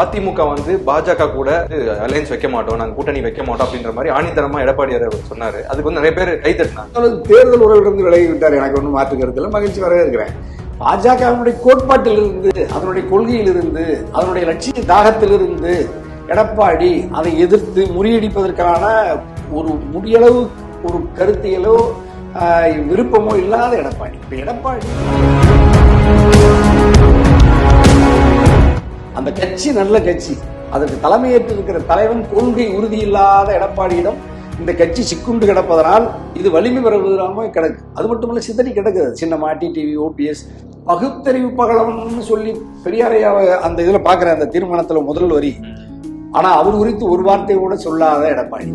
அதிமுக வந்து பாஜக கூட அலையன்ஸ் வைக்க மாட்டோம் நாங்க கூட்டணி வைக்க மாட்டோம் அப்படின்ற மாதிரி ஆணித்தரமா எடப்பாடி அவர் சொன்னாரு. அதுக்கு வந்து நிறைய பேர் கை தட்டினாங்க. தேர்தல் உறவிலிருந்து விலகி விட்டார் எனக்கு ஒன்றும் மாற்றுக்கிறது இல்லை. மகிழ்ச்சி இருக்கிறேன். பாஜகவினுடைய கோட்பாட்டிலிருந்து அதனுடைய கொள்கையிலிருந்து அதனுடைய லட்சிய தாகத்திலிருந்து எடப்பாடி அதை எதிர்த்து முறியடிப்பதற்கான ஒரு முடியளவு ஒரு கருத்தியலோ விருப்பமோ இல்லாத எடப்பாடி. இப்போ எடப்பாடி அந்த கட்சி நல்ல கட்சி. அதற்கு தலைமையேற்று இருக்கிற தலைவன் கொள்கை உறுதியில்லாத எடப்பாடியிடம் இந்த கட்சி சிக்குண்டு கிடப்பதனால் இது வலிமை பெறுவதாம கிடக்கு. அது மட்டுமல்ல சிதறி கிடக்குது சின்ன மாட்டி டிவி ஓபிஎஸ் பகுத்தறிவு பகலவன் சொல்லி பெரியாரையா அந்த இதுல பாக்குற அந்த தீர்மானத்துல முதல் வரி. ஆனா அவர் குறித்து ஒரு வார்த்தை கூட சொல்லாத எடப்பாடி.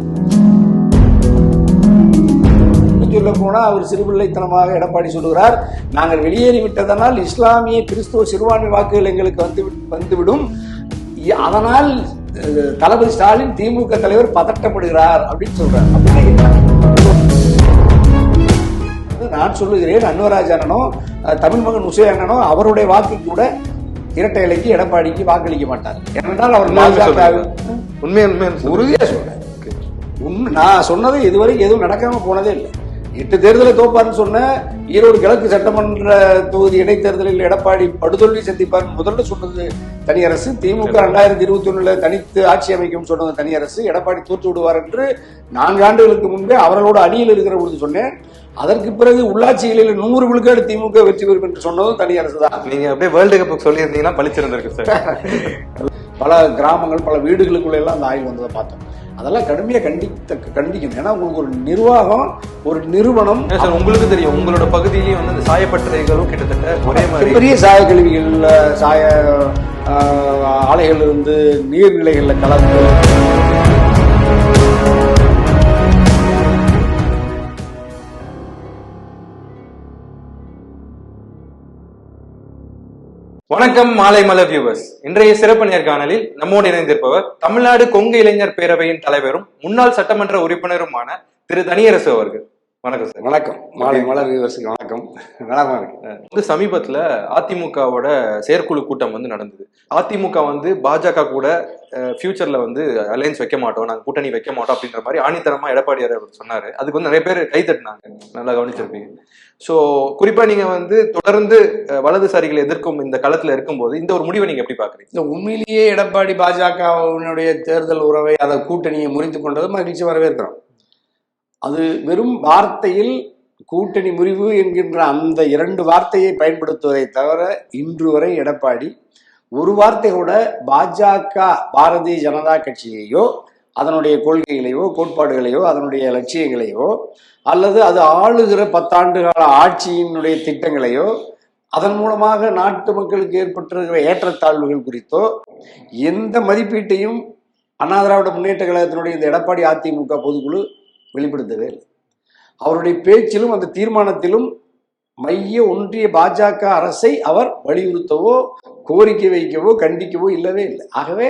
சொல்ல போனா அவர் சிறுபிள்ளைத்தனமாக எடப்பாடி சொல்லுகிறார். நாங்கள் வெளியேறி விட்டதனால் இஸ்லாமிய கிறிஸ்துவ சிறுபான்மை வாக்குகள் எங்களுக்கு வந்து வந்துவிடும். அதனால் தளபதி ஸ்டாலின் திமுக தலைவர் பதட்டப்படுகிறார் அப்படின்னு சொல்றார். அப்படின்னா நான் சொல்லுகிறேன் அன்வராஜ் அண்ணனோ தமிழ் மகன் உசே அண்ணனோ அவருடைய வாக்கு கூட இரட்டை இலைக்கு எடப்பாடிக்கு வாக்களிக்க மாட்டார். ஏனென்றால் அவர் பாஜக உண்மையா உண்மையா உறுதியா சொல்றேன். உண்மை நான் சொன்னது இதுவரை எதுவும் நடக்காம போனதே இல்லை. எட்டு தேர்தலை தோப்பார்னு சொன்ன ஈரோடு கிழக்கு சட்டமன்ற தொகுதி இடைத்தேர்தலில் எடப்பாடி படுதோல்வி சந்திப்பார். முதல்ல சொன்னது தனி அரசு திமுக ரெண்டாயிரத்தி இருபத்தி ஒண்ணுல தனித்து ஆட்சி அமைக்கும் சொன்னது தனி அரசு எடப்பாடி தோற்று விடுவார் என்று நான்கு ஆண்டுகளுக்கு முன்பே அவர்களோட அணியில் இருக்கிற பொழுது சொன்னேன். அதற்கு பிறகு உள்ளாட்சிகளில் நூறு விழுக்காடு திமுக வெற்றி பெறும் என்று சொன்னதும் தனி அரசு தான். நீங்க அப்படியே வேர்ல்டு கப் சொல்லியிருந்தீங்கன்னா பழிச்சிருந்திருக்கு சார். பல கிராமங்கள் பல வீடுகளுக்குள்ள எல்லாம் அந்த ஆய்வு வந்ததை பார்த்தோம். அதெல்லாம் கடுமையா கண்டித்த கண்டிக்கணும். ஏன்னா உங்களுக்கு ஒரு நிர்வாகம் ஒரு நிறுவனம் சார் உங்களுக்கு தெரியும் உங்களோட பகுதியிலயும் வந்து அந்த சாயப்பட்டறைகளும் கிட்டத்தட்ட ஒரே மாதிரி பெரிய சாய கழிவுகள் சாய ஆஹ், ஆலைகள்ல இருந்து நீர்நிலைகள்ல கலந்து வணக்கம் மாலை மலர் வியூவர்ஸ் இன்றைய சிறப்பு நேர்காணலில் நம்மோடு இணைந்திருப்பவர் தமிழ்நாடு கொங்கு இளைஞர் பேரவையின் தலைவரும் முன்னாள் சட்டமன்ற உறுப்பினருமான திரு தனியரசு அவர்கள். வணக்கம் சார். வணக்கம். மாலை மலர் விவசாயிக்கு வணக்கம். நலமா இருக்கு வந்து சமீபத்துல அதிமுகவோட செயற்குழு கூட்டம் வந்து நடந்தது. அதிமுக வந்து பாஜக கூட ஃபியூச்சர்ல வந்து அலையன்ஸ் வைக்க மாட்டோம் நாங்க கூட்டணி வைக்க மாட்டோம் அப்படின்ற மாதிரி ஆணித்தரமா எடப்பாடியார் அவர் சொன்னாரு. அதுக்கு வந்து நிறைய பேர் கை தட்டினாங்க. நல்லா கவனிச்சிருப்பீங்க. சோ குறிப்பா நீங்க வந்து தொடர்ந்து வலதுசாரிகளை எதிர்க்கும் இந்த களத்துல இருக்கும்போது இந்த ஒரு முடிவை நீங்க எப்படி பாக்குறீங்க? இந்த உண்மையிலேயே எடப்பாடி பாஜகவினுடைய தேர்தல் உறவை அதை கூட்டணியை முறித்து கொண்டது மகிழ்ச்சி வரவேற்கிறோம். அது வெறும் வார்த்தையில் கூட்டணி முறிவு என்கின்ற அந்த இரண்டு வார்த்தையை பயன்படுத்துவதை தவிர இன்று வரை எடப்பாடி ஒரு வார்த்தை கூட பாஜக பாரதிய ஜனதா கட்சியையோ அதனுடைய கொள்கைகளையோ கோட்பாடுகளையோ அதனுடைய லட்சியங்களையோ அல்லது அது ஆளுகிற பத்தாண்டு கால ஆட்சியினுடைய திட்டங்களையோ அதன் மூலமாக நாட்டு மக்களுக்கு ஏற்பட்டிருக்கிற ஏற்றத்தாழ்வுகள் குறித்தோ எந்த மதிப்பீட்டையும் அண்ணா திராவிட முன்னேற்ற கழகத்தினுடைய இந்த எடப்பாடி அதிமுக பொதுக்குழு வெளிப்படுத்தவே இல்லை. அவருடைய பேச்சிலும் அந்த தீர்மானத்திலும் மைய ஒன்றிய பாஜக அரசை அவர் வலியுறுத்தவோ கோரிக்கை வைக்கவோ கண்டிக்கவோ இல்லவே இல்லை. ஆகவே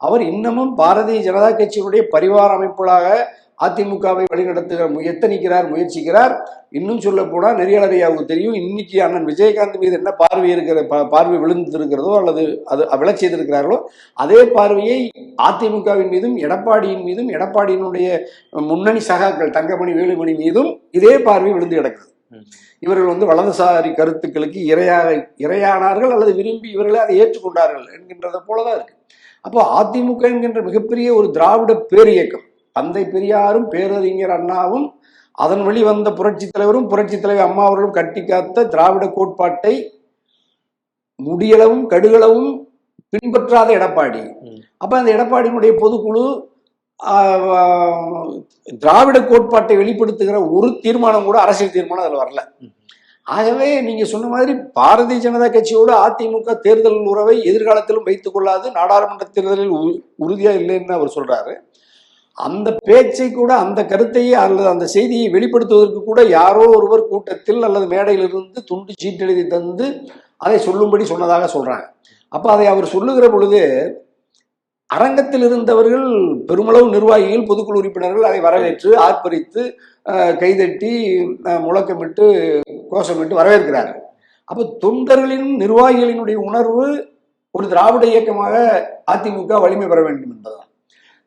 அவர் இன்னமும் பாரதிய ஜனதா கட்சியினுடைய பரிவார அமைப்புகளாக அதிமுகவை வழிநடத்துகிற எத்தனிக்கிறார் முயற்சிக்கிறார். இன்னும் சொல்ல போனா நெறியாளரையாவுக்கு தெரியும். இன்னைக்கு அண்ணன் விஜயகாந்த் மீது என்ன பார்வை இருக்கிற பா- பார்வை விழுந்திருக்கிறதோ அல்லது அது விழச் செய்திருக்கிறார்களோ அதே பார்வையை அதிமுகவின் மீதும் எடப்பாடியின் மீதும் எடப்பாடியினுடைய முன்னணி சகாக்கள் தங்கமணி வேலுமணி மீதும் இதே பார்வை விழுந்து கிடக்குது. இவர்கள் வந்து வலதுசாரி கருத்துக்களுக்கு இரையாக இரையானார்கள் அல்லது விரும்பி இவர்களை அதை ஏற்றுக்கொண்டார்கள் என்கின்றத போலதான் இருக்கு. அப்போ அதிமுக என்கின்ற மிகப்பெரிய ஒரு திராவிட பேரியக்கம். தந்தை பெரியாரும் பேரறிஞர் அண்ணாவும் அதன் வழி வந்த புரட்சி தலைவரும் புரட்சி தலைவர் அம்மா அவர்களும் கட்டி காத்த திராவிட கோட்பாட்டை முடியளவும் கடுகளவும் பின்பற்றாத எடப்பாடி. அப்ப அந்த எடப்பாடியினுடைய பொதுக்குழு திராவிட கோட்பாட்டை வெளிப்படுத்துகிற ஒரு தீர்மானம் கூட அரசியல் தீர்மானம் அதில் வரல. ஆகவே நீங்க சொன்ன மாதிரி பாரதிய ஜனதா கட்சியோடு அதிமுக தேர்தல் உறவை எதிர்காலத்திலும் வைத்துக் கொள்ளாது நாடாளுமன்ற தேர்தலில் உ- உறுதியா இல்லைன்னு அவர் சொல்றாரு. அந்த பேச்சை கூட அந்த கருத்தையே அல்லது அந்த செய்தியை வெளிப்படுத்துவதற்கு கூட யாரோ ஒருவர் கூட்டத்தில் அல்லது மேடையிலிருந்து துண்டு சீட்டெழுதி தந்து அதை சொல்லும்படி சொன்னதாக சொல்றாங்க. அப்ப அதை அவர் சொல்லுகிற பொழுது அரங்கத்தில் இருந்தவர்கள் பெருமளவு நிர்வாகிகள் பொதுக்குழு உறுப்பினர்கள் அதை வரவேற்று ஆர்ப்பரித்து கைதட்டி முழக்கமிட்டு கோஷமிட்டு வரவேற்கிறார்கள். அப்போ தொண்டர்களின் நிர்வாகிகளினுடைய உணர்வு ஒரு திராவிட இயக்கமாக அதிமுக வலிமை பெற வேண்டும் என்பதுதான்.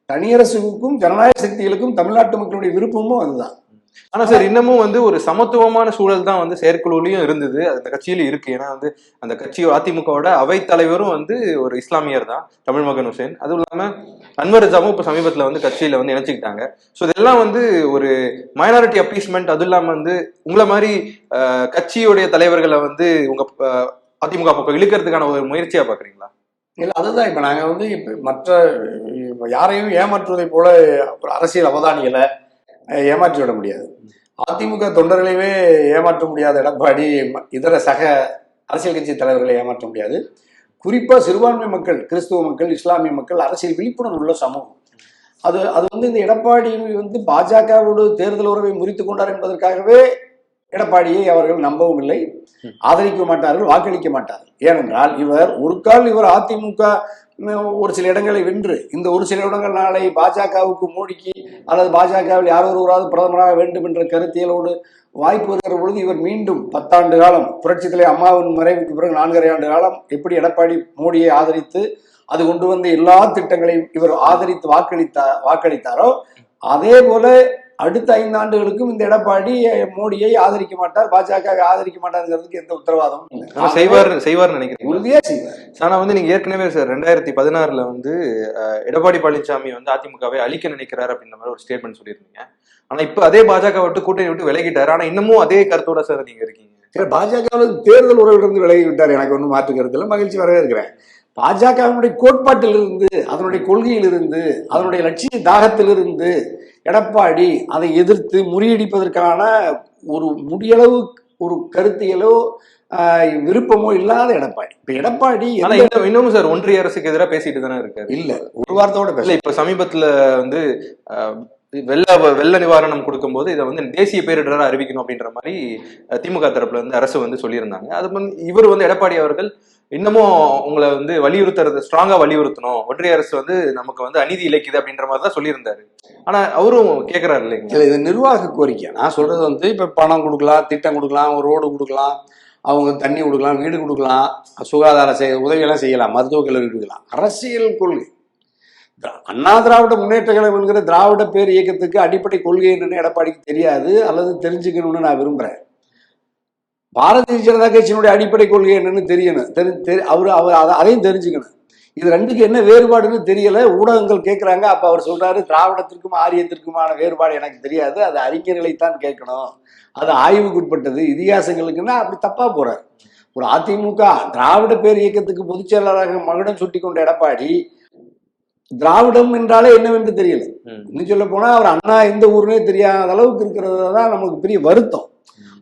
தனியரசுக்கும் ஜனநாயக சக்திகளுக்கும் தமிழ்நாட்டு மக்களுடைய விருப்பமும் அதுதான். ஆனா சார் இன்னமும் வந்து ஒரு சமத்துவமான சூழல் தான் வந்து செயற்குழுலையும் இருந்தது. அந்த கட்சியில இருக்கு. ஏன்னா வந்து அந்த கட்சி அதிமுகவோட அவைத் தலைவரும் வந்து ஒரு இஸ்லாமியர் தான் தமிழ் மகன் ஹுசேன். அதுவும் இல்லாம அன்வர் ரஜாவும் இப்ப சமீபத்துல வந்து கட்சியில வந்து இணைச்சுக்கிட்டாங்க ஸோ இதெல்லாம் வந்து ஒரு மைனாரிட்டி அப்பீஸ்மெண்ட் அதுவும் இல்லாம வந்து உங்களை மாதிரி கட்சியுடைய தலைவர்களை வந்து உங்க அதிமுக பக்கம் இழுக்கிறதுக்கான ஒரு முயற்சியா பாக்குறீங்களா? இல்லை அதுதான் இப்போ நாங்கள் வந்து இப்போ மற்ற யாரையும் ஏமாற்றுவதை போல அரசியல் அவதானிகளை ஏமாற்றி விட முடியாது. அதிமுக தொண்டர்களையுமே ஏமாற்ற முடியாத எடப்பாடி ம- இதர சக அரசியல் கட்சி தலைவர்களை ஏமாற்ற முடியாது. குறிப்பாக சிறுபான்மை மக்கள் கிறிஸ்துவ மக்கள் இஸ்லாமிய மக்கள் அரசியல் விழிப்புணர்வு உள்ள சமூகம். அது அது வந்து இந்த எடப்பாடி வந்து பாஜகவோடு தேர்தல் உறவை முறித்து கொண்டார் என்பதற்காகவே எடப்பாடியை அவர்கள் நம்பவும் இல்லை ஆதரிக்க மாட்டார்கள் வாக்களிக்க மாட்டார்கள். ஏனென்றால் இவர் ஒரு கால் இவர் அதிமுக ஒரு சில இடங்களை வென்று இந்த ஒரு சில இடங்கள் நாளை பாஜகவுக்கு மோடிக்கு அல்லது பாஜகவில் யாரோ ஒருவராவது பிரதமராக வேண்டும் என்ற கருத்தியலோடு வாய்ப்பு வருகிற பொழுது இவர் மீண்டும் பத்தாண்டு காலம் புரட்சி தலைவர் அம்மாவின் மறைவுக்கு பிறகு நான்கரை ஆண்டு காலம் எப்படி எடப்பாடி மோடியை ஆதரித்து அது கொண்டு வந்த எல்லா திட்டங்களையும் இவர் ஆதரித்து வாக்களித்தா வாக்களித்தாரோ அதே போல அடுத்த ஐந்து ஆண்டுகளுக்கும் இந்த எடப்பாடி மோடியை ஆதரிக்க மாட்டார் பாஜக ஆதரிக்க மாட்டாருங்கிறதுக்கு எந்த உத்தரவாதமும் இல்லை. ஆனா செய்வார் செய்வார்னு நினைக்கிறீங்க உறுதியா செய்வார். ஆனா வந்து நீங்க ஏற்கனவே சார் ரெண்டாயிரத்தி பதினாறுல வந்து எடப்பாடி பழனிசாமி வந்து அதிமுகவை அழிக்க நினைக்கிறார் அப்படின்ற மாதிரி ஒரு ஸ்டேட்மெண்ட் சொல்லியிருந்தீங்க. ஆனா இப்ப அதே பாஜக விட்டு கூட்டணி விட்டு விலகிட்டாரு. ஆனா இன்னமும் அதே கருத்தோட சார் நீங்க இருக்கீங்க. பாஜகவில் தேர்தல் உறவிலிருந்து விலகி விட்டார். எனக்கு ஒன்றும் மாற்று கருத்துல மகிழ்ச்சி வரவேற்கிறேன். பாஜகவினுடைய கோட்பாட்டிலிருந்து அதனுடைய கொள்கையிலிருந்து அதனுடைய லட்சிய தாகத்திலிருந்து எடப்பாடி அதை எதிர்த்து முறியடிப்பதற்கான ஒரு முடியளவு ஒரு கருத்தியலோ விருப்பமோ இல்லாத எடப்பாடி. இப்ப எடப்பாடி இன்னமும் சார் ஒன்றிய அரசுக்கு எதிராக பேசிட்டு தானே இருக்காரு. இல்ல ஒரு வார்த்தையோட பேச இல்ல இப்ப சமீபத்துல வந்து வெள்ள வெள்ள நிவாரணம் கொடுக்கும்போது இதை வந்து தேசிய பேரிடரா அறிவிக்கணும் அப்படின்ற மாதிரி திமுக தரப்புல வந்து அரசு வந்து சொல்லியிருந்தாங்க. அது வந்து இவர் வந்து எடப்பாடி அவர்கள் இன்னமும் உங்களை வந்து வலியுறுத்துறது ஸ்ட்ராங்கா வலியுறுத்தணும். ஒன்றிய அரசு வந்து நமக்கு வந்து அநீதி இழைக்குது அப்படின்ற மாதிரி தான் சொல்லியிருந்தாரு. ஆனா அவரும் கேட்கிறாரு இல்லைங்க இது நிர்வாக கோரிக்கை. நான் சொல்றது வந்து இப்ப பணம் கொடுக்கலாம் திட்டம் கொடுக்கலாம் ரோடு கொடுக்கலாம் அவங்க தண்ணி கொடுக்கலாம் வீடு கொடுக்கலாம் சுகாதார செய் உதவியெல்லாம் செய்யலாம் மருத்துவ கல்லூரி கொடுக்கலாம். அரசியல் கொள்கை. திரா- அண்ணா திராவிட முன்னேற்ற கழகம் என்கிற திராவிட பேர் இயக்கத்துக்கு அடிப்படை கொள்கை என்னன்னு எடப்பாடிக்கு தெரியாது அல்லது தெரிஞ்சுக்கணும்னு நான் விரும்புறேன். பாரதிய ஜனதா கட்சியினுடைய அடிப்படை கொள்கை என்னன்னு தெரியணும். தெரி அவர் அவர் அதை- அதையும் தெரிஞ்சுக்கணும். இது ரெண்டுக்கு என்ன வேறுபாடுன்னு தெரியல. ஊடகங்கள் கேட்குறாங்க அப்ப அவர் சொல்றாரு திராவிடத்திற்கும் ஆரியத்திற்குமான வேறுபாடு எனக்கு தெரியாது. அது அறிஞர்களைத்தான் கேட்கணும். அது ஆய்வுக்குட்பட்டது. இதிகாசங்களுக்குன்னா அப்படி தப்பா போறாரு. ஒரு அதிமுக திராவிட பேர் இயக்கத்துக்கு பொதுச் செயலாளராக மகுடம் சுட்டி கொண்ட எடப்பாடி திராவிடம் என்றாலே என்னவென்று தெரியல. இன்னும் சொல்ல போனா அவர் அண்ணா எந்த ஊருனே தெரியாத அளவுக்கு இருக்கிறது தான் நமக்கு பெரிய வருத்தம்.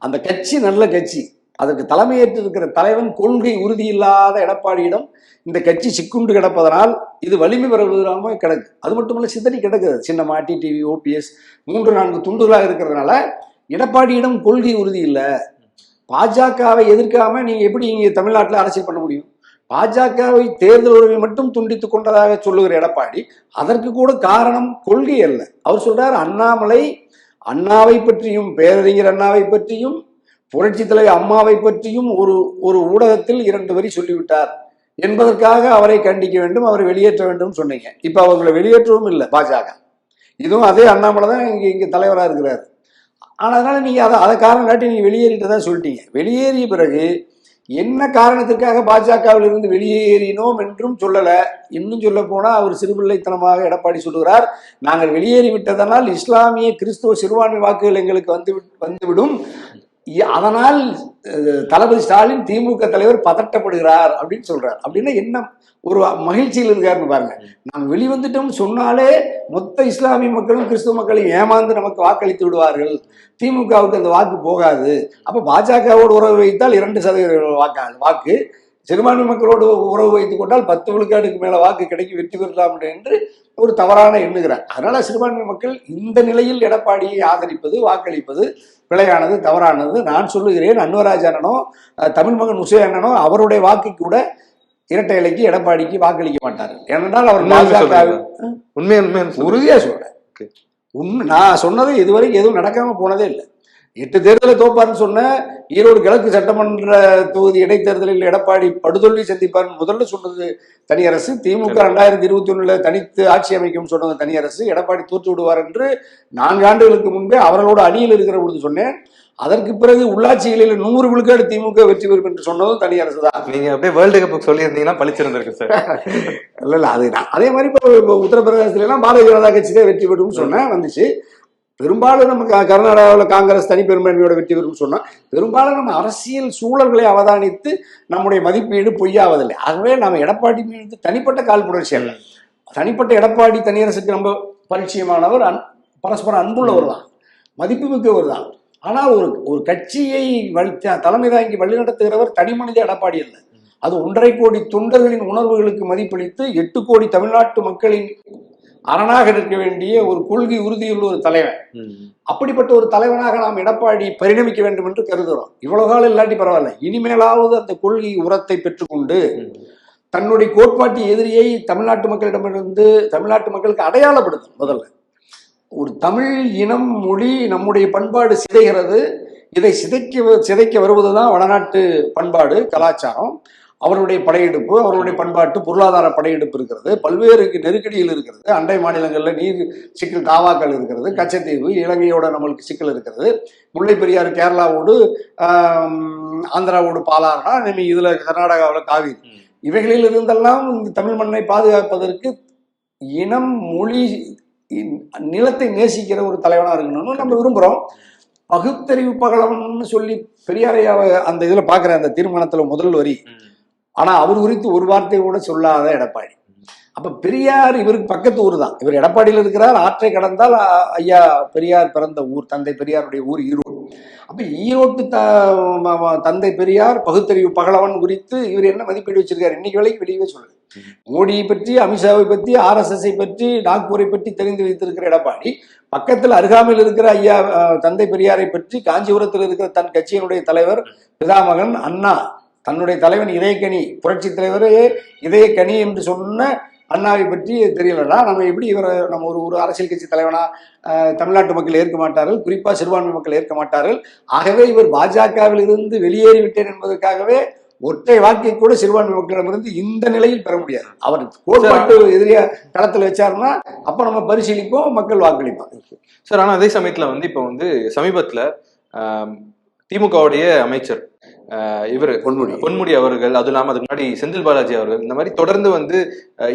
அந்த கட்சி நல்ல கட்சி. அதற்கு தலைமையேற்று இருக்கிற தலைவன் கொள்கை உறுதியில்லாத எடப்பாடியிடம் இந்த கட்சி சிக்குண்டு கிடப்பதனால் இது வலிமை பெறுவதாம கிடக்கு. அது மட்டுமல்ல சிதறி கிடக்குது. சின்ன டிவி ஓபிஎஸ் மூன்று நான்கு துண்டுகளாக இருக்கிறதுனால எடப்பாடியிடம் கொள்கை உறுதி இல்லை. பாஜகவை எதிர்க்காம நீங்க எப்படி இங்கே தமிழ்நாட்டில் அரசியல் பண்ண முடியும்? பாஜகவை தேர்தல் உறவை மட்டும் துண்டித்துக் கொண்டதாக சொல்லுகிற எடப்பாடி அதற்கு கூட காரணம் கொள்கை அல்ல. அவர் சொல்றார் அண்ணாமலை அண்ணாவை பற்றியும் பேரறிஞர் அண்ணாவை பற்றியும் புரட்சி தலைவர் அம்மாவை பற்றியும் ஒரு ஒரு ஊடகத்தில் இரண்டு வரி சொல்லிவிட்டார். என்பதற்காக அவரை கண்டிக்க வேண்டும் அவரை வெளியேற்ற வேண்டும் சொன்னீங்க. இப்ப அவங்களை வெளியேற்றவும் இல்லை பாஜக. இதுவும் அதே அண்ணாமலை தான் இங்க இங்க தலைவராக இருக்கிறார். ஆனால் அதனால நீங்க அதை அதை காரணம் காட்டி நீங்க தான் சொல்லிட்டீங்க. வெளியேறிய பிறகு என்ன காரணத்திற்காக பாஜகவில் இருந்து வெளியேறினோம் என்றும் சொல்லல. இன்னும் சொல்ல போனா அவர் சிறுபிள்ளைத்தனமாக எடப்பாடி சொல்லுகிறார். நாங்கள் வெளியேறி விட்டதனால் இஸ்லாமிய கிறிஸ்துவ சிறுபான்மை வாக்குகள் எங்களுக்கு வந்து வந்துவிடும். அதனால் தளபதி ஸ்டாலின் திமுக தலைவர் பதட்டப்படுகிறார் அப்படின்னு சொல்றார். அப்படின்னா என்ன ஒரு மகிழ்ச்சியில் இருக்காருன்னு பாருங்க. நாம் வெளிவந்துட்டோம் சொன்னாலே மொத்த இஸ்லாமிய மக்களும் கிறிஸ்துவ மக்களும் ஏமாந்து நமக்கு வாக்களித்து விடுவார்கள். திமுகவுக்கு அந்த வாக்கு போகாது. அப்ப பாஜகவோடு உறவு வைத்தால் இரண்டு சதவீத வாக்கா வாக்கு. சிறுபான்மை மக்களோடு உறவு வைத்துக் கொண்டால் பத்து விழுக்காடுக்கு மேல வாக்கு கிடைக்கும் வெற்றி பெறலாம் என்று ஒரு தவறான எண்ணுகிறார் அதனால சிறுபான்மை மக்கள் இந்த நிலையில் எடப்பாடியை ஆதரிப்பது வாக்களிப்பது பிழையானது தவறானது நான் சொல்லுகிறேன் அன்வராஜ் அண்ணனோ தமிழ் மகன் உசே அண்ணனோ அவருடைய வாக்கு கூட இரட்டை இலைக்கு எடப்பாடிக்கு வாக்களிக்க மாட்டார் ஏனென்றால் அவர் உண்மையாலுமே பாஜக சொல்றீங்களா? உண்மையா உண்மையா சொல்றீங்க. உறுதியா சொல்றேன். உண்மை நான் சொன்னது இதுவரைக்கும் எதுவும் நடக்காம போனதே இல்லை எட்டு தேர்தலை தோப்பார்னு சொன்ன ஈரோடு கிழக்கு சட்டமன்ற தொகுதி இடைத்தேர்தலில் எடப்பாடி படுதோல்வி சந்திப்பார்னு முதல்ல சொன்னது தனி அரசு திமுக ரெண்டாயிரத்தி இருபத்தி ஒண்ணுல தனித்து ஆட்சி அமைக்கும் சொன்னது தனி அரசு எடப்பாடி தோற்று விடுவார் என்று நான்கு ஆண்டுகளுக்கு முன்பே அவர்களோட அணியில் இருக்கிற பொழுது சொன்னேன். அதற்கு பிறகு உள்ளாட்சிகளில் நூறு விழுக்காடு திமுக வெற்றி பெறும் என்று சொன்னதும் தனி அரசு தான் நீங்க அப்படியே வேர்ல்டு கப் சொல்லியிருந்தீங்கன்னா பழிச்சிருந்திருக்கு சார். இல்ல இல்ல அது நான் அதே மாதிரி இப்போ இப்போ உத்தரப்பிரதேசத்துல எல்லாம் பாரதிய ஜனதா கட்சி தான் வெற்றி பெறும்னு சொன்னேன் வந்துச்சு. பெரும்பாலும் நம்ம க- கர்நாடகாவில் காங்கிரஸ் தனிப்பெரும்பான்மையோட வெற்றி பெறும் சொன்னால் பெரும்பாலும் நம்ம அரசியல் சூழல்களை அவதானித்து நம்முடைய மதிப்பீடு பொய்யாவதில்லை. ஆகவே நம்ம எடப்பாடி மீது தனிப்பட்ட காழ்ப்புணர்ச்சி அல்ல. தனிப்பட்ட எடப்பாடி தனியரசுக்கு ரொம்ப பரிச்சயமானவர் அன் பரஸ்பரம் அன்புள்ளவர் தான். மதிப்புமிக்கவர் தான். ஆனால் ஒரு ஒரு கட்சியை வழி தலைமை தாங்கி வழிநடத்துகிறவர் தனி மனித எடப்பாடி அல்ல. அது ஒன்றரை கோடி தொண்டர்களின் உணர்வுகளுக்கு மதிப்பளித்து எட்டு கோடி தமிழ்நாட்டு மக்களின் அரணாக நிற்க வேண்டிய ஒரு கொள்கை உறுதியுள்ள ஒரு தலைவன். அப்படிப்பட்ட ஒரு தலைவனாக நாம் எடப்பாடி பரிணமிக்க வேண்டும் என்று கருதுகிறோம் இவ்வளவு காலம் இல்லாட்டி பரவாயில்ல. இனிமேலாவது அந்த கொள்கை உரத்தை பெற்றுக்கொண்டு தன்னுடைய கோட்பாட்டு எதிரியை தமிழ்நாட்டு மக்களிடமிருந்து தமிழ்நாட்டு மக்களுக்கு அடையாளப்படுத்தும் முதல்ல. ஒரு தமிழ் இனம் மொழி நம்முடைய பண்பாடு சிதைகிறது. இதை சிதைக்க சிதைக்க வருவதுதான் வடநாட்டு பண்பாடு கலாச்சாரம். அவருடைய படையெடுப்பு அவருடைய பண்பாட்டு பொருளாதார படையெடுப்பு இருக்கிறது. பல்வேறு நெருக்கடியில் இருக்கிறது. அண்டை மாநிலங்களில் நீர் சிக்கல் தாவாக்கள் இருக்கிறது. கச்சத்தீவு இலங்கையோட நம்மளுக்கு சிக்கல் இருக்கிறது. முல்லை பெரியாறு கேரளாவோடு ஆந்திராவோடு பாலாறுனா நம்ம இதில் கர்நாடகாவில் காவிரி. இவைகளில் இருந்தெல்லாம் இந்த தமிழ் மண்ணை பாதுகாப்பதற்கு இனம் மொழி நிலத்தை நேசிக்கிற ஒரு தலைவனாக இருக்கணும்னு நம்ம விரும்புகிறோம் பகுத்தறிவு பகலவன்னு சொல்லி பெரியாரையாவை அந்த இதில் பார்க்குற அந்த தீர்மானத்தில் முதல் வரி. ஆனால் அவர் குறித்து ஒரு வார்த்தை கூட சொல்லாத எடப்பாடி. அப்ப பெரியார் இவருக்கு பக்கத்து ஊர் தான். இவர் எடப்பாடியில் இருக்கிறார் ஆற்றை கடந்தால் ஐயா பெரியார் பிறந்த ஊர் தந்தை பெரியாருடைய ஊர் ஈரோடு. அப்ப ஈரோட்டு த தந்தை பெரியார் பகுத்தறிவு பகலவன் குறித்து இவர் என்ன மதிப்பீடு வச்சிருக்காரு? இன்னைக்கு வரைக்கும் வெளியவே சொல்லுது மோடியை பற்றி அமித்ஷாவை பற்றி ஆர்எஸ்எஸ்ஐ பற்றி நாக்பூரை பற்றி தெரிந்து வைத்திருக்கிற எடப்பாடி பக்கத்தில் அருகாமையில் இருக்கிற ஐயா தந்தை பெரியாரை பற்றி காஞ்சிபுரத்தில் இருக்கிற தன் கட்சியினுடைய தலைவர் பிதாமகன் அண்ணா தன்னுடைய தலைவன் இதயக்கனி புரட்சி தலைவரே இதயக்கனி என்று சொன்ன அண்ணாவை பற்றி தெரியலடா நம்ம எப்படி இவரை நம்ம ஒரு ஒரு அரசியல் கட்சி தலைவனா தமிழ்நாட்டு மக்கள் ஏற்க மாட்டார்கள் குறிப்பா சிறுபான்மை மக்கள் ஏற்க மாட்டார்கள். ஆகவே இவர் பாஜகவில் இருந்து வெளியேறி விட்டேன் என்பதற்காகவே ஒற்றை வாக்கை கூட சிறுபான்மை மக்களிடமிருந்து இந்த நிலையில் பெற முடியாது. அவர் கோட்பாட்டு எதிரியா களத்தில் வச்சாருன்னா அப்ப நம்ம பரிசீலிப்போம் மக்கள் வாக்களிப்பாங்க சார் ஆனா அதே சமயத்துல வந்து இப்போ வந்து சமீபத்துல திமுகவுடைய அமைச்சர் இவரு பொன்முடி. பொன்முடி அவர்கள் அதுவும் இல்லாம அதுக்கு முன்னாடி செந்தில் பாலாஜி அவர்கள் இந்த மாதிரி தொடர்ந்து வந்து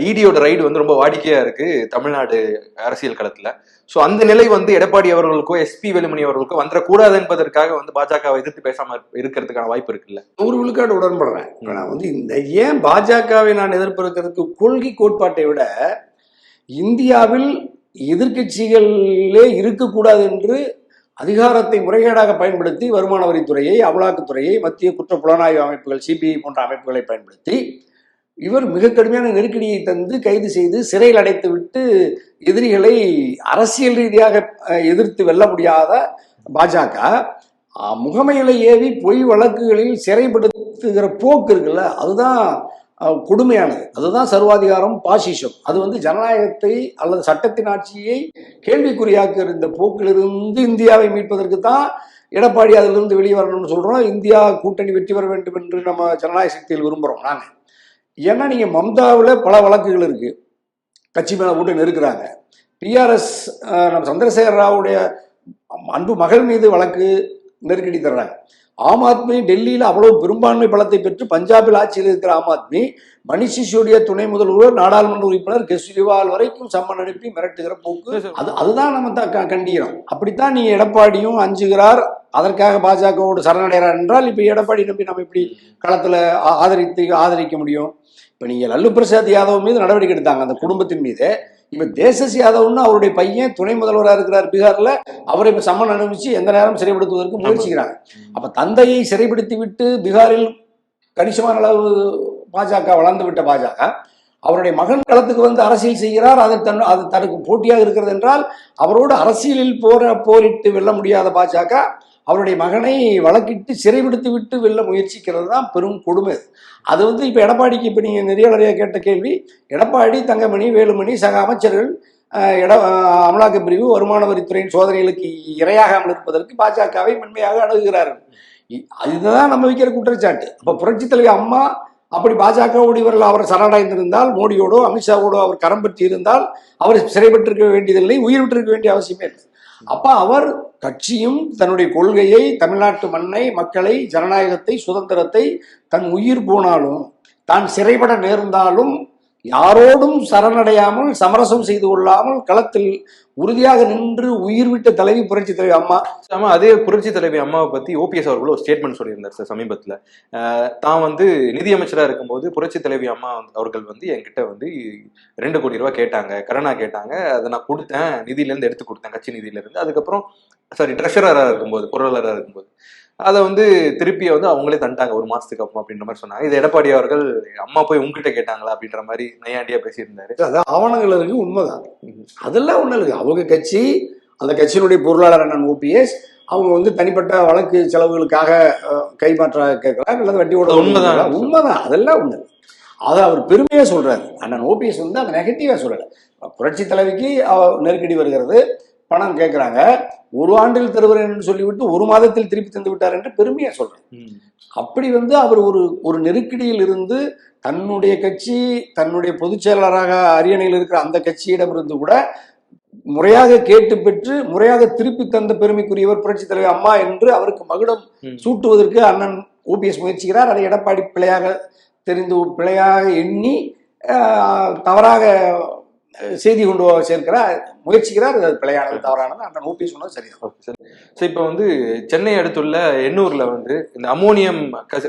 இடியோட ரைடு வந்து ரொம்ப வாடிக்கையா இருக்கு தமிழ்நாடு அரசியல் களத்துல. சோ அந்த நிலை வந்து எடப்பாடி அவர்களுக்கோ எஸ்பி வேலுமணி அவர்களுக்கோ வந்துடக்கூடாது என்பதற்காக வந்து பாஜகவை எதிர்த்து பேசாம இருக்கிறதுக்கான வாய்ப்பு இருக்குல்ல? நூறு விழுக்காடு உடன்படுறேன். நான் வந்து இந்த ஏன் பாஜகவை நான் எதிர்ப்பிருக்கிறதுக்கு கொள்கை கோட்பாட்டை விட இந்தியாவில் எதிர்க்கட்சிகளே இருக்கக்கூடாது என்று அதிகாரத்தை முறைகேடாக பயன்படுத்தி வருமான வரித்துறையை அமலாக்கத்துறையை மத்திய குற்ற புலனாய்வு அமைப்புகள் சிபிஐ போன்ற அமைப்புகளை பயன்படுத்தி இவர் மிக கடுமையான நெருக்கடியை தந்து கைது செய்து சிறையில் அடைத்து விட்டு எதிரிகளை அரசியல் ரீதியாக எதிர்த்து வெல்ல முடியாத பாஜக அஹ், முகமைகளை ஏவி பொய் வழக்குகளில் சிறைப்படுத்துகிற போக்கு இருக்குல்ல அதுதான் கொடுமையானது. அதுதான் சர்வாதிகாரம் பாசிசம். அது வந்து ஜனநாயகத்தை அல்லது சட்டத்தின் ஆட்சியை கேள்விக்குறியாக்குற இந்த போக்கிலிருந்து இந்தியாவை மீட்பதற்கு தான் எடப்பாடி அதிலிருந்து வெளியே வரணும்னு சொல்றோம். இந்தியா கூட்டணி வெற்றி பெற வேண்டும் என்று நம்ம ஜனநாயக சக்தியில் விரும்புகிறோம் நாங்கள் ஏன்னா நீங்கள் மம்தாவில் பல வழக்குகள் இருக்கு. கட்சி மேலே கூட்டணி இருக்கிறாங்க. பிஆர்எஸ் நம்ம சந்திரசேகர ராவுடைய அன்பு மகள் மீது வழக்கு நெருக்கடி தர்றாங்க. ஆம் ஆத்மி டெல்லியில் அவ்வளவு பெரும்பான்மை பலத்தை பெற்று பஞ்சாபில் ஆட்சியில் இருக்கிற ஆம் ஆத்மி மணிஷ் சிசோடியா துணை முதல்வர் நாடாளுமன்ற உறுப்பினர் கெஜ்ரிவால் வரைக்கும் சம்மன் அனுப்பி மிரட்டுகிற போக்கு. அது அதுதான் நம்ம தான் கண்டிக்கிறோம். அப்படித்தான் நீ எடப்பாடியும் அஞ்சுகிறார். அதற்காக பாஜகவோடு சரணடைகிறார் என்றால் இப்போ எடப்பாடி நம்பி நம்ம இப்படி களத்தில் ஆதரித்து ஆதரிக்க முடியும். இப்போ நீங்கள் லல்லு பிரசாத் யாதவ் மீது நடவடிக்கை எடுத்தாங்க. அந்த குடும்பத்தின் மீது. இப்போ தேசஸ் யாதவ்னு அவருடைய பையன் துணை முதல்வராக இருக்கிறார் பீகார்ல அவரை இப்போ சம்மன் அனுப்பிச்சு எந்த நேரம் சிறைப்படுத்துவதற்கு முயற்சிக்கிறாங்க. அப்ப தந்தையை சிறைப்படுத்தி விட்டு பீகாரில் கணிசமான அளவு பாஜக வளர்ந்து விட்ட பாஜக அவருடைய மகன் களத்துக்கு வந்து அரசியல் செய்கிறார் அது தன் அது தனக்கு போட்டியாக இருக்கிறது என்றால் அவரோடு அரசியலில் போற போரிட்டு வெல்ல முடியாத பாஜக அவருடைய மகனை வழக்கிட்டு சிறைப்படுத்தி விட்டு வெல்ல முயற்சிக்கிறது தான் பெரும் கொடுமை. அது. வந்து இப்போ எடப்பாடிக்கு இப்போ நீங்கள் நிறைய கேட்ட கேள்வி எடப்பாடி தங்கமணி வேலுமணி சக அமைச்சர்கள் இட அமலாக்க பிரிவு வருமான வரித்துறையின் சோதனைகளுக்கு இரையாகாமல் இருப்பதற்கு பாஜகவை மென்மையாக அணுகுகிறார்கள். இ- அதுதான் நம்ம வைக்கிற குற்றச்சாட்டு. அப்போ புரட்சித் தலைவி அம்மா அப்படி பாஜகவோடு இவர்கள் அவர் சரணடைந்திருந்தால் மோடியோடோ அமித்ஷாவோடோ அவர் கரம் பற்றி இருந்தால் அவர் சிறைப்பட்டிருக்க வேண்டியதில்லை உயிர் விட்டிருக்க வேண்டிய அவசியமே இல்லை. அப்ப அவர் கட்சியும் தன்னுடைய கொள்கையை தமிழ்நாட்டு மண்ணை மக்களை ஜனநாயகத்தை சுதந்திரத்தை தன் உயிர் போனாலும் தான் சிறைப்பட நேர்ந்தாலும் யாரோடும் சரணடையாமல் சமரசம் செய்து கொள்ளாமல் களத்தில் உறுதியாக நின்று உயிர் விட்ட தலைவி புரட்சி தலைவி அம்மா. ஆமா அதே புரட்சி தலைவி அம்மாவை பத்தி ஓபிஎஸ் அவர்கள் ஒரு ஸ்டேட்மெண்ட் சொல்லியிருந்தார் சார் சமீபத்துல. தான் வந்து நிதியமைச்சரா இருக்கும்போது புரட்சி தலைவி அம்மா வந்து- அவர்கள் வந்து என்கிட்ட வந்து ரெண்டு கோடி ரூபாய் கேட்டாங்க கருணா கேட்டாங்க அதை நான் கொடுத்தேன் நிதியிலேருந்து எடுத்து கொடுத்தேன் கட்சி நிதியிலேருந்து. அதுக்கப்புறம் சாரி ட்ரெஷரரா இருக்கும்போது பொருளாளராக இருக்கும்போது. அதை வந்து திருப்பி வந்து அவங்களே தந்துட்டாங்க. ஒரு மாசத்துக்கு அப்புறம் அப்படின்ற மாதிரி சொன்னாங்க. இது எடப்பாடி அவர்கள் அம்மா போய் உங்ககிட்ட கேட்டாங்களா அப்படின்ற மாதிரி நையாண்டியா பேசியிருந்தாரு. அது ஆவணங்கள் இருக்கு உண்மைதான். அதெல்லாம் ஒண்ணும் இல்லை. அவங்க கட்சி அந்த கட்சியினுடைய பொருளாளர் அண்ணன் ஓபிஎஸ் அவங்க வந்து தனிப்பட்ட வழக்கு செலவுகளுக்காக கைமாற்ற கேட்கிறாங்க அல்லது வட்டியோட அது உண்மைதான். உண்மைதான். அதெல்லாம் ஒண்ணு. அதை அவர் பெருமையா சொல்றாரு. அண்ணன் ஓபிஎஸ் வந்து அதை நெகட்டிவா சொல்லல. புரட்சி தலைவிக்கு நெருக்கடி வருகிறது. பணம் கேட்கிறாங்க ஒரு ஆண்டில் தருகிறேன் சொல்லிவிட்டு ஒரு மாதத்தில் திருப்பி தந்து விட்டார் என்று பெருமையா சொல்றாரு ம். அப்படி வந்து அவர் ஒரு ஒரு நெருக்கடியில் இருந்து தன்னுடைய கட்சி தன்னுடைய பொதுச் செயலாளராக அரியணையில் இருக்கிற அந்த கட்சியிடமிருந்து கூட முறையாக கேட்டு பெற்று முறையாக திருப்பி தந்த பெருமைக்குரியவர் புரட்சித் தலைவர் அம்மா என்று அவருக்கு மகுடம். சூட்டுவதற்கு அண்ணன் ஓபிஎஸ் முயற்சிக்கிறார் அதை எடப்பாடி பிழையாக தெரிந்து பிழையாக எண்ணி தவறாக செய்தி கொண்டு வர சேர்க்கிறார் முயற்சிக்கிறார் அது பிழையானது தவறானது அந்த நோட்டீஸ் சொன்னது சரிதான். சரி. ஸோ இப்போ வந்து சென்னை அடுத்துள்ள எண்ணூரில் வந்து இந்த அமோனியம்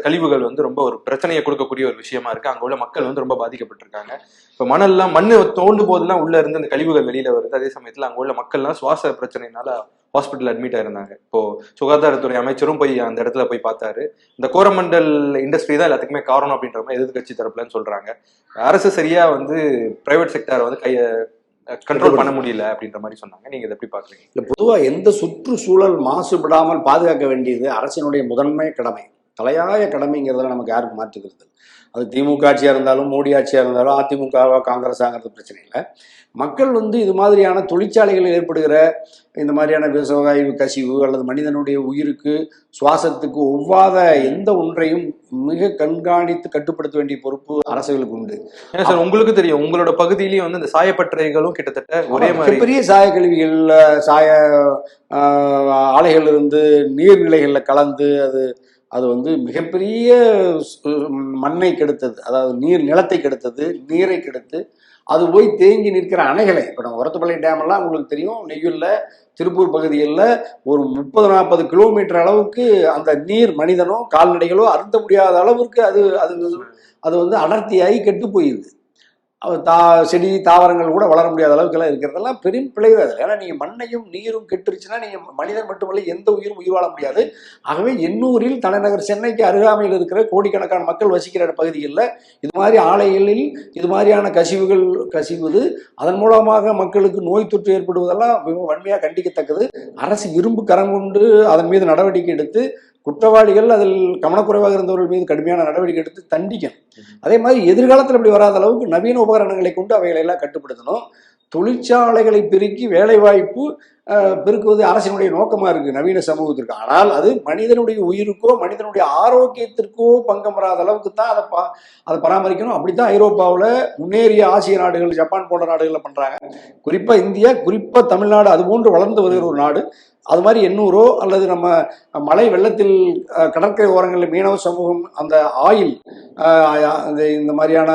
கழிவுகள் வந்து ரொம்ப ஒரு பிரச்சனையை கொடுக்கக்கூடிய ஒரு விஷயமா இருக்கு. அங்கே உள்ள மக்கள் வந்து ரொம்ப பாதிக்கப்பட்டிருக்காங்க. இப்போ மணல்லாம் மண் தோண்டும் போதெல்லாம் உள்ள இருந்து அந்த கழிவுகள் வெளியில வருது. அதே சமயத்தில் அங்கே உள்ள மக்கள்லாம் சுவாச பிரச்சனைனால ஹாஸ்பிட்டல் அட்மிட் ஆயிருந்தாங்க. இப்போ சுகாதாரத்துறை அமைச்சரும் போய் அந்த இடத்துல போய் பார்த்தாரு. இந்த கோரமண்டல் இண்டஸ்ட்ரி தான் எல்லாத்துக்குமே காரணம் அப்படின்ற மாதிரி எதிர்கட்சி தரப்புலன்னு சொல்றாங்க. அரசு சரியா வந்து பிரைவேட் செக்டரை வந்து கைய கண்ட்ரோல் பண்ண முடியல அப்படின்ற மாதிரி சொன்னாங்க. நீங்க இதை எப்படி பாக்குறீங்க பொதுவா எந்த சுற்றுச்சூழல் மாசுபடாமல் பாதுகாக்க வேண்டியது அரசினுடைய முதன்மை கடமை. தலையாய கடமைங்கிறதுல நமக்கு யாருக்கும் மாற்றுக்கிறது அது திமுக ஆட்சியாக இருந்தாலும் மோடி ஆட்சியாக இருந்தாலும் அதிமுகவா காங்கிரஸாங்கிறது பிரச்சனை இல்லை. மக்கள் வந்து இது மாதிரியான தொழிற்சாலைகளில் ஏற்படுகிற இந்த மாதிரியான விவசாய கசிவு அல்லது மனிதனுடைய உயிருக்கு சுவாசத்துக்கு ஒவ்வாத எந்த ஒன்றையும் மிக கண்காணித்து கட்டுப்படுத்த வேண்டிய பொறுப்பு அரசுகளுக்கு உண்டு. சார் உங்களுக்கு தெரியும் உங்களோட பகுதியிலயும் வந்து இந்த சாயப்பட்டறைகளும் கிட்டத்தட்ட ஒரே மாதிரி மிகப்பெரிய சாய கழிவுகள்ல சாய ஆஹ், ஆலைகள்ல இருந்து நீர்நிலைகள்ல கலந்து அது அது வந்து மிகப்பெரிய மண்ணை கெடுத்தது. அதாவது நீர் நிலத்தை கெடுத்தது நீரை கெடுத்து அது போய் தேங்கி நிற்கிற அணைகளை. இப்போ நம்ம உரத்துப்பள்ளி டேமெல்லாம் உங்களுக்கு தெரியும். நெய்யூரில் திருப்பூர் பகுதிகளில் ஒரு முப்பது நாற்பது கிலோமீட்டர் அளவுக்கு அந்த நீர் மனிதனோ கால்நடைகளோ அருந்த முடியாத அளவுக்கு அது அது அது வந்து அடர்த்தியாகி கெட்டு போயிருது. தா செடி தாவரங்கள் கூட வளர முடியாத அளவுக்குலாம் இருக்கிறதெல்லாம் பெரும் பிழைவு அதில் ஏன்னா நீங்கள் மண்ணையும் நீரும் கெட்டுருச்சுன்னா நீங்கள் மனிதன் மட்டுமல்ல எந்த உயிரும் உயிர் வாழ முடியாது. ஆகவே எண்ணூரில் தலைநகர் சென்னைக்கு அருகாமையில் இருக்கிற கோடிக்கணக்கான மக்கள் வசிக்கிற பகுதிகளில் இது மாதிரி ஆலைகளில் இது மாதிரியான கசிவுகள் கசிவுது அதன் மூலமாக மக்களுக்கு நோய் தொற்று ஏற்படுவதெல்லாம் வன்மையாக கண்டிக்கத்தக்கது. அரசு இரும்பு கரம் கொண்டு அதன் மீது நடவடிக்கை எடுத்து குற்றவாளிகள் அதில் கவனக்குறைவாக இருந்தவர்கள் மீது கடுமையான நடவடிக்கை எடுத்து தண்டிக்கணும். அதே மாதிரி எதிர்காலத்தில் இப்படி வராத அளவுக்கு நவீன உபகரணங்களை கொண்டு அவைகளை எல்லாம் கட்டுப்படுத்தணும். தொழிற்சாலைகளை பெருக்கி வேலைவாய்ப்பு பெருக்குவது அரசினுடைய நோக்கமாக இருக்கு நவீன சமூகத்திற்கு. ஆனால் அது மனிதனுடைய உயிருக்கோ மனிதனுடைய ஆரோக்கியத்திற்கோ பங்கம் வராத அளவுக்கு தான் அதை பா அதை பராமரிக்கணும். அப்படித்தான் ஐரோப்பாவில் முன்னேறிய ஆசிய நாடுகள் ஜப்பான் போன்ற நாடுகளில் பண்ணுறாங்க குறிப்பாக இந்தியா குறிப்பாக தமிழ்நாடு அது போன்று வளர்ந்து வருகிற ஒரு நாடு. அது மாதிரி எண்ணூரோ அல்லது நம்ம மலை வெள்ளத்தில் கடற்கரை ஓரங்களில் மீனவ சமூகம் அந்த ஆயில் அந்த இந்த மாதிரியான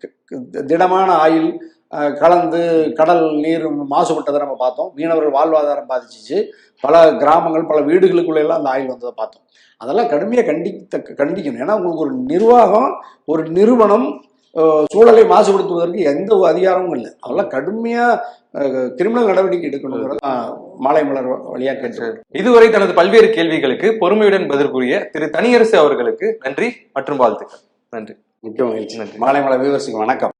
க- திடமான ஆயில் கலந்து கடல் நீர் மாசுபட்டதை நம்ம பார்த்தோம். மீனவர்கள் வாழ்வாதாரம் பாதிச்சிச்சு. பல கிராமங்கள் பல வீடுகளுக்குள்ள எல்லாம் அந்த ஆயில் வந்ததை பார்த்தோம். அதெல்லாம் கடுமையாக கண்டித்த கண்டிக்கணும். ஏன்னா உங்களுக்கு ஒரு நிர்வாகம் ஒரு நிறுவனம் சூழலை மாசுபடுத்துவதற்கு எந்த அதிகாரமும் இல்லை. அதெல்லாம் கடுமையாக கிரிமினல் நடவடிக்கை தான் மாலை மலர் வழியாக கேட்டு இதுவரை தனது பல்வேறு கேள்விகளுக்கு பொறுமையுடன் பதில் கூறிய திரு தனியரசு அவர்களுக்கு நன்றி மற்றும் வாழ்த்துக்கள். நன்றி. மிக்க மகிழ்ச்சி. மாலை மலர் விவசாயிக்கு வணக்கம்.